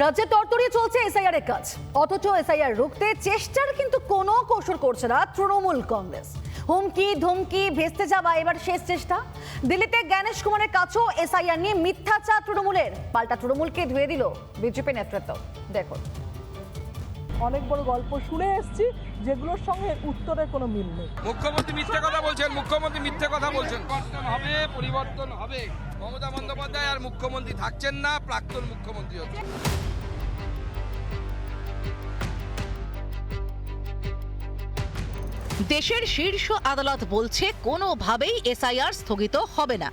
রাজ্যে তরতরিয়ে চলছে এসআইআর এর কাজ। অথচ এসআইআর রুখতে চেষ্টার কিন্তু কোনো কৌশল করছে না তৃণমূল কংগ্রেস। হুমকি, ধমকি, ভেস্তে যাওয়া এবার শেষ চেষ্টা। দিল্লিতে জ্ঞানেশ কুমারের কাছেও এসআইআর নিয়ে মিথ্যাচার তৃণমূলের। পাল্টা তৃণমূলকে ধুয়ে দিল বিজেপি নেতৃত্ব। দেখুন। অনেক বড় গল্প শুনে এসেছি যেগুলোর সঙ্গে উত্তরের কোনো মিল নেই। মুখ্যমন্ত্রী মিথ্যে কথা বলছেন মুখ্যমন্ত্রী মিথ্যে কথা বলছেন। পরিবর্তন হবে পরিবর্তন হবে। মমতা বন্দ্যোপাধ্যায় আর মুখ্যমন্ত্রী থাকছেন না প্রাক্তন মুখ্যমন্ত্রী হচ্ছে দেশের শীর্ষ আদালত বলছে কোনোভাবেই এসআইআর স্থগিত হবে না।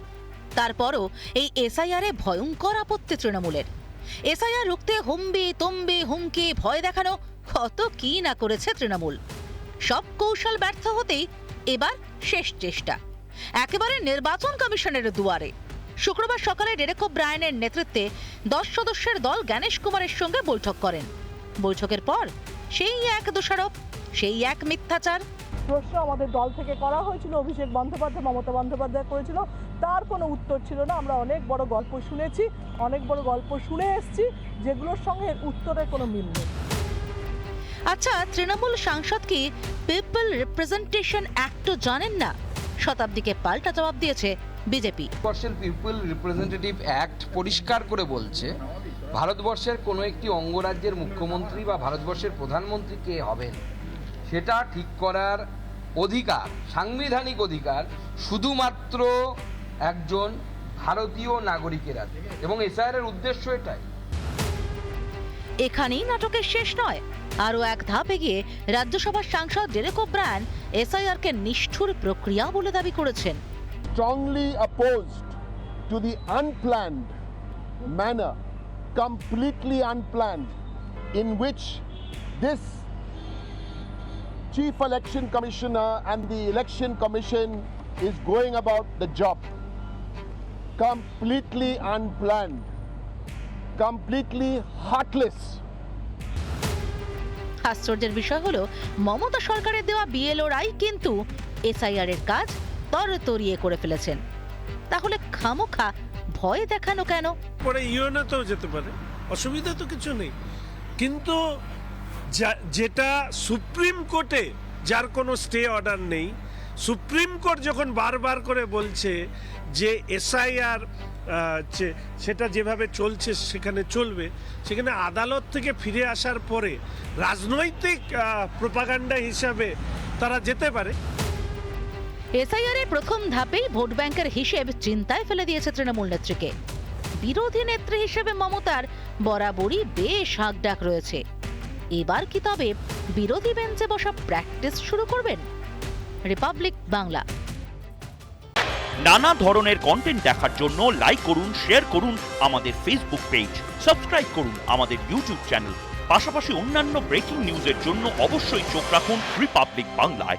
তারপরও এই এসআইআরে ভয়ঙ্কর আপত্তি তৃণমূলের। এসআইআর রুখতে হুম্বি, তম্বি, হুমকি, ভয় দেখানো, কত কি না করেছে তৃণমূল। সব কৌশল ব্যর্থ হতেই এবার শেষ চেষ্টা। একেবারে নির্বাচন কমিশনের দুয়ারে। শুক্রবার সকালে ডেরেকো ব্রায়নের নেতৃত্বে দশ সদস্যের দল জ্ঞানেশ কুমারের সঙ্গে বৈঠক করেন। বৈঠকের পর সেই এক দোষারোপ, সেই এক মিথ্যাচার প্রশ্ন আমাদের দল থেকে করা হয়েছিল অভিষেক বন্দ্যোপাধ্যায় মমতা বন্দ্যোপাধ্যায় করেছিল। তার কোনো উত্তর ছিল না আমরা অনেক বড় গল্প শুনেছি অনেক বড় গল্প শুনে এসেছি যেগুলোর সঙ্গে এর উত্তরের কোনো মিল নেই। আচ্ছা তৃণমূল সাংসদ কি পিপল রিপ্রেজেন্টেশন অ্যাক্টও জানেন না? শতাব্দীকে পাল্টা জবাব দিয়েছে বিজেপি। ভারতবর্ষের পিপল রিপ্রেজেন্টেটিভ অ্যাক্ট পরিষ্কার করে বলছে ভারতবর্ষের কোনো একটি অঙ্গরাজ্যের মুখ্যমন্ত্রী বা ভারতবর্ষের প্রধানমন্ত্রী কে হবেন? সেটা ঠিক করার অধিকার সাংবিধানিক অধিকার শুধুমাত্র একজন ভারতীয় নাগরিকের আছে এবং এসআইআর উদ্দেশ্য এটাই। এখানেই নাটকের শেষ নয় আরও এক ধাপে গিয়ে রাজ্যসভার সাংসদ ডেরেক ব্রায়ান এসআইআরকে নিষ্ঠুর প্রক্রিয়া বলে দাবি করেছেন। Strongly opposed to the unplanned manner completely unplanned, in which this Chief Election Commissioner and the Election Commission is going about the job. Completely unplanned, completely heartless. আশ্চর্যের বিষয় হলো মমতা সরকারের দেওয়া বিএলওরাই কিন্তু এসআইআর এর কাজ তরতরিয়ে করে ফেলেছেন তাহলে খামোখা ভয় দেখানো কেন পরে ইউএনএতেও যেতে পারে অসুবিধা তো কিছু নেই কিন্তু যেটা সুপ্রিম কোর্টে, যার কোনো স্টে অর্ডার নেই, সুপ্রিম কোর্ট যখন বারবার করে বলছে যে এসআইআর সেটা যেভাবে চলছে সেখানে চলবে, সেখানে আদালত থেকে ফিরে আসার পরে রাজনৈতিক প্রপাগান্ডা হিসাবে তারা যেতে পারে। এসআইআর এর প্রথম ধাপেই ভোট ব্যাংকের হিসেব চিন্তায় ফেলে দিয়েছে তৃণমূল নেত্রীকে। বিরোধী নেত্রী হিসেবে মমতার বরাবরই বেশ হাঁকডাক রয়েছে। এবার কি তবে বিরোধী বেঞ্চে বসা প্র্যাকটিস শুরু করবেন? রিপাবলিক বাংলা নানা ধরনের কন্টেন্ট দেখার জন্য লাইক করুন শেয়ার করুন আমাদের ফেসবুক পেজ সাবস্ক্রাইব করুন আমাদের ইউটিউব চ্যানেল পাশাপাশি অন্যান্য ব্রেকিং নিউজের জন্য অবশ্যই চোখ রাখুন রিপাবলিক বাংলায়